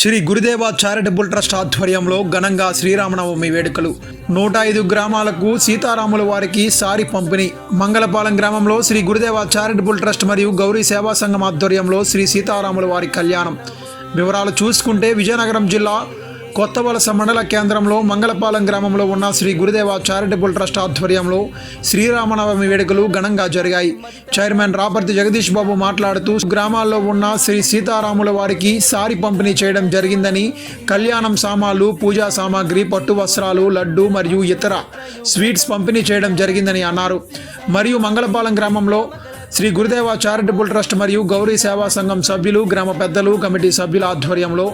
శ్రీ గురుదేవ charitable trust ఆధ్వర్యంలో ఘనంగా శ్రీరామనవమి వేడుకలు. నూట ఐదు గ్రామాలకు సీతారాముల వారికి సారి పంపిణీ. మంగళపాలెం గ్రామంలో శ్రీ గురుదేవ చారిటబుల్ ట్రస్ట్ మరియు గౌరీ సేవా సంఘం ఆధ్వర్యంలో శ్రీ సీతారాముల వారి కళ్యాణం. వివరాలు చూసుకుంటే విజయనగరం జిల్లా కొత్త వలస మండల కేంద్రంలో మంగళపాలెం గ్రామంలో ఉన్న శ్రీ గురుదేవ చారిటబుల్ ట్రస్ట్ ఆధ్వర్యంలో శ్రీరామనవమి వేడుకలు ఘనంగా జరిగాయి. చైర్మన్ రాపర్తి జగదీష్ బాబు మాట్లాడుతూ గ్రామాల్లో ఉన్న శ్రీ సీతారాముల వారికి సారి పంపిణీ చేయడం జరిగిందని కళ్యాణం సామాన్లు పూజా సామాగ్రి పట్టు వస్త్రాలు లడ్డు మరియు ఇతర స్వీట్స్ పంపిణీ చేయడం జరిగిందని అన్నారు. మరియు మంగళపాలెం గ్రామంలో శ్రీ గురుదేవ చారిటబుల్ ట్రస్ట్ మరియు గౌరీ సేవా సంఘం సభ్యులు గ్రామ పెద్దలు కమిటీ సభ్యుల ఆధ్వర్యంలో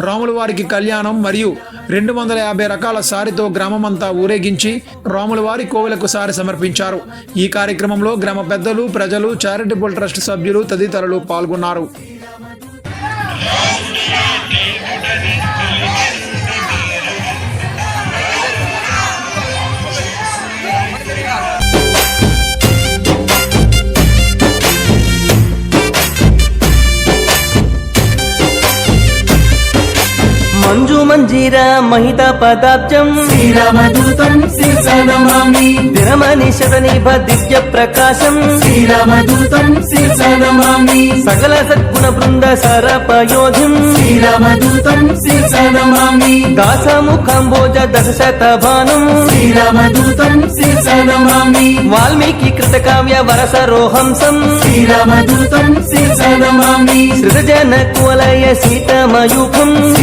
రాముల వారికి కళ్యాణం మరియు రెండు వందల యాభై రకాల సారితో గ్రామమంతా ఊరేగించి రాముల వారి కోవెలకు సారి సమర్పించారు. ఈ కార్యక్రమంలో గ్రామ పెద్దలు ప్రజలు చారిటబుల్ ట్రస్ట్ సభ్యులు తదితరులు పాల్గొన్నారు. మంజు మంజీర మహిత పదాబ్జం. శ్రీరామదూతం శిర్సనమామి దినమని శతనిభ దివ్య ప్రకాశం. శ్రీరామదూతం శిర్సనమామి సకల సద్గుణ బృంద సరపయోధిం. శ్రీరామదూతం శిర్సనమామి దాసముఖంబోజ దశ శతభానం శ్రీరామదూతం శిర్సనమామి వాల్మీకి కృత కావ్య వరసరోహంసం శ్రీరామదూతం శిర్సనమామి సృజన కువలయ సీతమయూఖం.